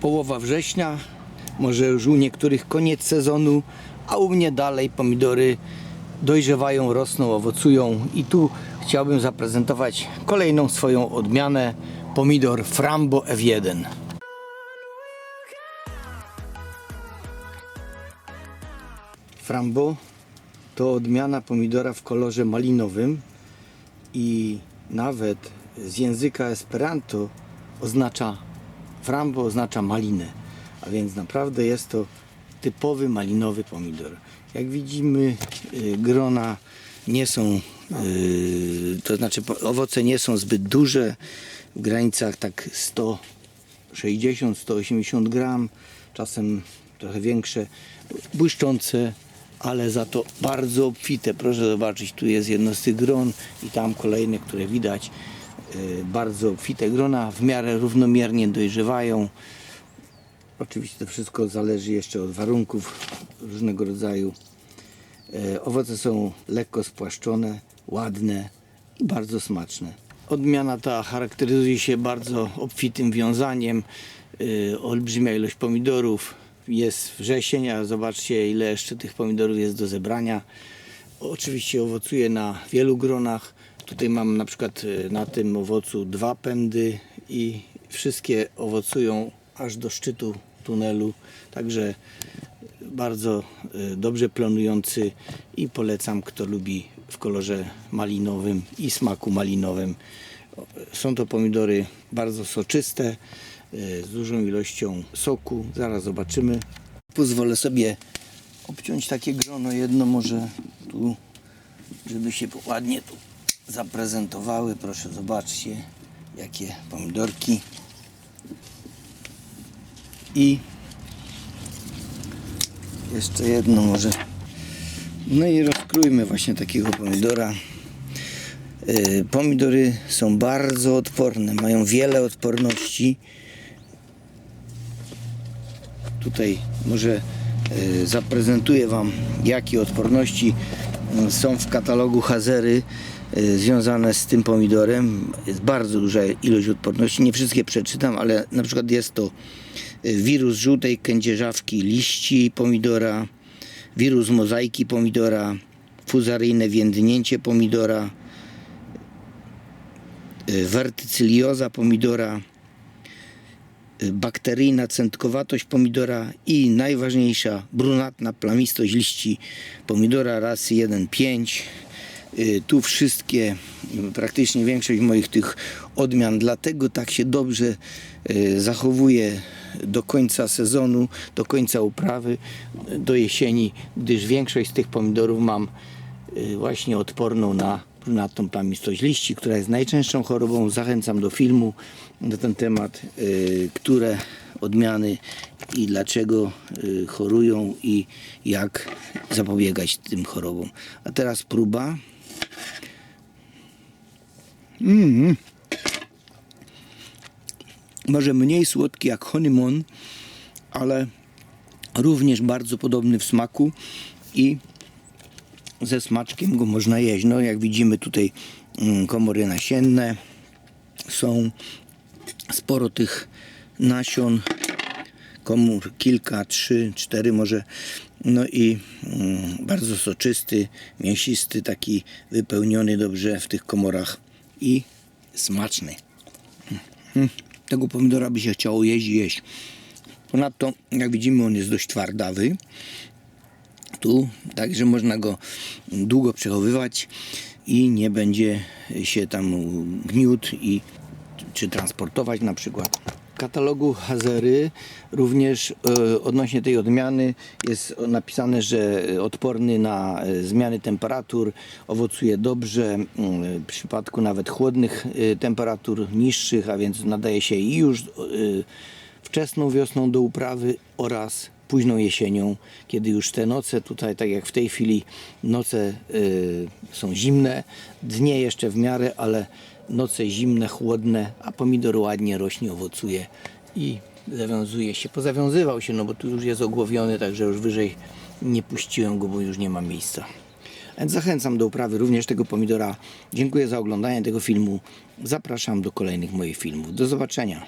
połowa września, może już u niektórych koniec sezonu, a u mnie dalej pomidory dojrzewają, rosną, owocują i tu chciałbym zaprezentować kolejną swoją odmianę pomidor Frambo F1. Frambo to odmiana pomidora w kolorze malinowym i nawet z języka Esperanto oznacza frambo oznacza malinę, a więc naprawdę jest to typowy malinowy pomidor. Jak widzimy y, grona nie są, y, to znaczy owoce nie są zbyt duże, w granicach tak 160-180 gram, czasem trochę większe, błyszczące, ale za to bardzo obfite. Proszę zobaczyć, tu jest jedno z tych gron i tam kolejne, które widać. Y, Bardzo obfite grona, w miarę równomiernie dojrzewają. Oczywiście to wszystko zależy jeszcze od warunków różnego rodzaju. E, Owoce są lekko spłaszczone, ładne i bardzo smaczne. Odmiana ta charakteryzuje się bardzo obfitym wiązaniem, e, olbrzymia ilość pomidorów. Jest wrzesień, a zobaczcie ile jeszcze tych pomidorów jest do zebrania. Oczywiście owocuje na wielu gronach. Tutaj mam na przykład e, na tym owocu dwa pędy i wszystkie owocują aż do szczytu tunelu. Także bardzo e, dobrze planujący i polecam kto lubi w kolorze malinowym i smaku malinowym. Są to pomidory bardzo soczyste, e, z dużą ilością soku. Zaraz zobaczymy. Pozwolę sobie obciąć takie grono jedno może tu, żeby się ładnie tu zaprezentowały. Proszę zobaczcie jakie pomidorki. I jeszcze jedno może. No i rozkrójmy właśnie takiego pomidora. Yy, Pomidory są bardzo odporne, mają wiele odporności. Tutaj może yy, zaprezentuję Wam, jakie odporności yy, są w katalogu Hazery związane z tym pomidorem. Jest bardzo duża ilość odporności. Nie wszystkie przeczytam, ale na przykład jest to yy, wirus żółtej kędzierzawki liści pomidora, wirus mozaiki pomidora, fuzaryjne więdnięcie pomidora, y, wertycylioza pomidora, y, bakteryjna centkowatość pomidora i najważniejsza brunatna plamistość liści pomidora rasy 1.5. Y, Tu wszystkie, y, praktycznie większość moich tych odmian, dlatego tak się dobrze y, zachowuje do końca sezonu, do końca uprawy, do jesieni, gdyż większość z tych pomidorów mam y, właśnie odporną na brunatną plamistość liści, która jest najczęstszą chorobą. Zachęcam do filmu na ten temat, które odmiany i dlaczego chorują i jak zapobiegać tym chorobom. A teraz próba. Mm. Może mniej słodki jak honeymoon, ale również bardzo podobny w smaku i ze smaczkiem go można jeść. No jak widzimy tutaj mm, komory nasienne są sporo tych nasion komór kilka, trzy, cztery może no i mm, bardzo soczysty, mięsisty, taki wypełniony dobrze w tych komorach i smaczny. Mm, Tego pomidora by się chciało jeść i jeść. Ponadto, jak widzimy, on jest dość twardawy tu, także można go długo przechowywać i nie będzie się tam gniótł i czy transportować na przykład. Katalogu Hazery również e, odnośnie tej odmiany jest napisane, że odporny na e, zmiany temperatur, owocuje dobrze w przypadku nawet chłodnych e, temperatur niższych, a więc nadaje się i już wczesną wiosną do uprawy oraz późną jesienią, kiedy już te noce tutaj, tak jak w tej chwili, noce są zimne, dnie jeszcze w miarę, ale noce zimne, chłodne, a pomidor ładnie rośnie, owocuje i zawiązuje się. Pozawiązywał się, no bo tu już jest ogłowiony, także już wyżej nie puściłem go, bo już nie ma miejsca. Więc zachęcam do uprawy również tego pomidora. Dziękuję za oglądanie tego filmu. Zapraszam do kolejnych moich filmów. Do zobaczenia.